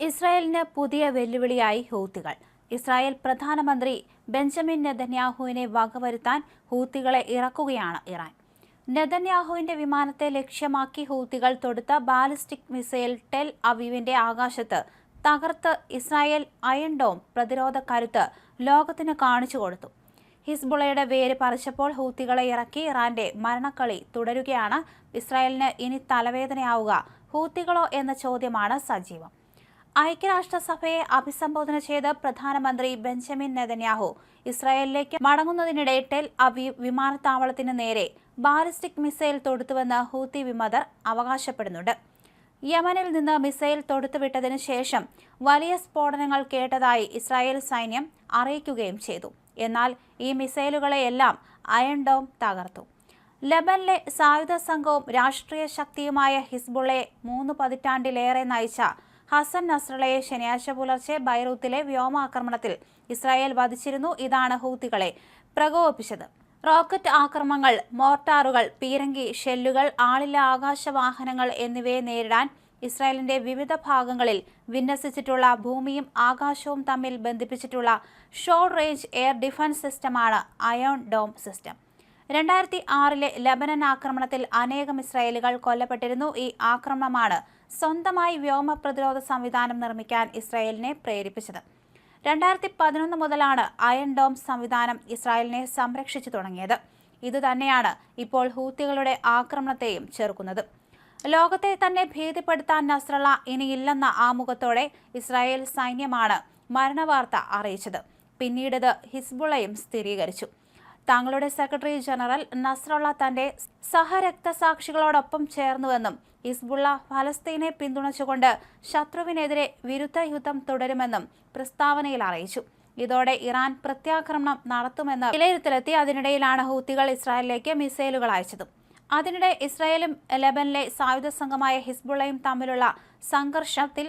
ഇസ്രായേലിന് പുതിയ വെല്ലുവിളിയായി ഹൂത്തികൾ. ഇസ്രായേൽ പ്രധാനമന്ത്രി ബെഞ്ചമിൻ നെതന്യാഹുവിനെ വകവരുത്താൻ ഹൂത്തികളെ ഇറക്കുകയാണ് ഇറാൻ. നെതന്യാഹുവിന്റെ വിമാനത്തെ ലക്ഷ്യമാക്കി ഹൂത്തികൾ തൊടുത്ത ബാലിസ്റ്റിക് മിസൈൽ ടെൽ അവീവിന്റെ ആകാശത്ത് തകർത്ത് ഇസ്രായേൽ അയൺ ഡോം പ്രതിരോധ കരുത്ത് ലോകത്തിന് കാണിച്ചു കൊടുത്തു. ഹിസ്ബുളയുടെ വേര് പറിച്ചപ്പോൾ ഹൂത്തികളെ ഇറക്കി ഇറാന്റെ മരണക്കളി തുടരുകയാണ്. ഇസ്രായേലിന് ഇനി തലവേദനയാവുക. ഹൂത്തികളോ എന്ന ചോദ്യമാണ് സജീവം. ഐക്യരാഷ്ട്രസഭയെ അഭിസംബോധന ചെയ്ത് പ്രധാനമന്ത്രി ബെഞ്ചമിൻ നെതന്യാഹു. ഇസ്രായേലിലേക്ക് മടങ്ങുന്നതിനിടെ ടെൽ അവീവ് വിമാനത്താവളത്തിന് നേരെ ബാലിസ്റ്റിക് മിസൈൽ തൊടുത്തുവെന്ന് ഹൂത്തി വിമതർ അവകാശപ്പെടുന്നുണ്ട്. യമനിൽ നിന്ന് മിസൈൽ തൊടുത്തുവിട്ടതിനു ശേഷം വലിയ സ്ഫോടനങ്ങൾ കേട്ടതായി ഇസ്രായേൽ സൈന്യം അറിയിക്കുകയും ചെയ്തു. എന്നാൽ ഈ മിസൈലുകളെയെല്ലാം അയൺ ഡോം തകർത്തു. ലബനിലെ സായുധ സംഘവും രാഷ്ട്രീയ ശക്തിയുമായ ഹിസ്ബുളെ മൂന്ന് പതിറ്റാണ്ടിലേറെ നയിച്ച ഹസൻ നസ്രളയെ ശനിയാഴ്ച പുലർച്ചെ ബൈറൂത്തിലെ വ്യോമാക്രമണത്തിൽ ഇസ്രായേൽ വധിച്ചിരുന്നു. ഇതാണ് ഹൂത്തികളെ പ്രകോപിപ്പിച്ചത്. റോക്കറ്റ് ആക്രമണങ്ങൾ മോർട്ടാറുകൾ പീരങ്കി ഷെല്ലുകൾ ആളില്ല ആകാശവാഹനങ്ങൾ എന്നിവയെ നേരിടാൻ ഇസ്രായേലിന്റെ വിവിധ ഭാഗങ്ങളിൽ വിന്യസിച്ചിട്ടുള്ള ഭൂമിയും ആകാശവും തമ്മിൽ ബന്ധിപ്പിച്ചിട്ടുള്ള ഷോർട്ട് റേഞ്ച് എയർ ഡിഫൻസ് സിസ്റ്റമാണ് അയോൺ ഡോം സിസ്റ്റം. രണ്ടായിരത്തി ആറിലെ ലബനൻ ആക്രമണത്തിൽ അനേകം ഇസ്രായേലുകൾ കൊല്ലപ്പെട്ടിരുന്നു. ഈ ആക്രമണമാണ് സ്വന്തമായി വ്യോമ പ്രതിരോധ സംവിധാനം നിർമ്മിക്കാൻ ഇസ്രായേലിനെ പ്രേരിപ്പിച്ചത്. രണ്ടായിരത്തി പതിനൊന്ന് മുതലാണ് അയൺ ഡോം സംവിധാനം ഇസ്രായേലിനെ സംരക്ഷിച്ചു തുടങ്ങിയത്. ഇതുതന്നെയാണ് ഇപ്പോൾ ഹൂത്തികളുടെ ആക്രമണത്തെയും ചെറുക്കുന്നത്. ലോകത്തെ തന്നെ ഭീതിപ്പെടുത്താൻ നസ്രള ഇനിയില്ലെന്ന ആമുഖത്തോടെ ഇസ്രായേൽ സൈന്യമാണ് മരണവാർത്ത അറിയിച്ചത്. പിന്നീടത് ഹിസ്ബുളയും സ്ഥിരീകരിച്ചു. തങ്ങളുടെ സെക്രട്ടറി ജനറൽ നസ്രള്ള തന്റെ സഹരക്തസാക്ഷികളോടൊപ്പം ചേർന്നുവെന്നും ഇസ്ബുള്ള ഫലസ്തീനെ പിന്തുണച്ചുകൊണ്ട് ശത്രുവിനെതിരെ വിരുദ്ധ യുദ്ധം തുടരുമെന്നും പ്രസ്താവനയിൽ അറിയിച്ചു. ഇതോടെ ഇറാൻ പ്രത്യാക്രമണം നടത്തുമെന്ന് വിലയിരുത്തലെത്തി. അതിനിടയിലാണ് ഹൂത്തികൾ ഇസ്രായേലിലേക്ക് മിസൈലുകൾ അയച്ചത്. അതിനിടെ ഇസ്രായേലും ലെബനിലെ സായുധ സംഘമായ ഹിസ്ബുള്ളയും തമ്മിലുള്ള സംഘർഷത്തിൽ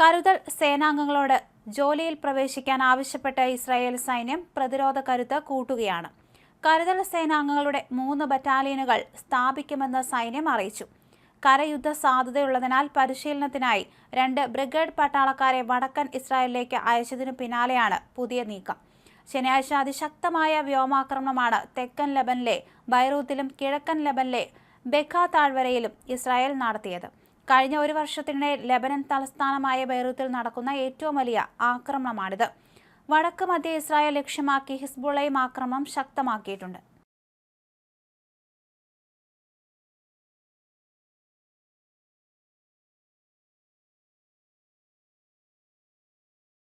കരുതൽ സേനാംഗങ്ങളോട് ജോലിയിൽ പ്രവേശിക്കാൻ ആവശ്യപ്പെട്ട ഇസ്രായേൽ സൈന്യം പ്രതിരോധ കരുത്ത് കൂട്ടുകയാണ്. കരുതൽ സേനാംഗങ്ങളുടെ മൂന്ന് ബറ്റാലിയനുകൾ സ്ഥാപിക്കുമെന്ന് സൈന്യം അറിയിച്ചു. കരയുദ്ധ സാധ്യതയുള്ളതിനാൽ പരിശീലനത്തിനായി രണ്ട് ബ്രിഗേഡ് പട്ടാളക്കാരെ വടക്കൻ ഇസ്രായേലിലേക്ക് അയച്ചതിനു പിന്നാലെയാണ് പുതിയ നീക്കം. ശനിയാഴ്ച അതിശക്തമായ വ്യോമാക്രമണമാണ് തെക്കൻ ലബനിലെ ബൈറൂത്തിലും കിഴക്കൻ ലബനിലെ ബെഖ താഴ്വരയിലും ഇസ്രായേൽ നടത്തിയത്. കഴിഞ്ഞ ഒരു വർഷത്തിനിടെ ലെബനൻ തലസ്ഥാനമായ ബൈറൂത്തിൽ നടക്കുന്ന ഏറ്റവും വലിയ ആക്രമണമാണിത്. വടക്ക് മധ്യ ഇസ്രായേൽ ലക്ഷ്യമാക്കി ഹിസ്ബുള്ളയും ആക്രമണം ശക്തമാക്കിയിട്ടുണ്ട്.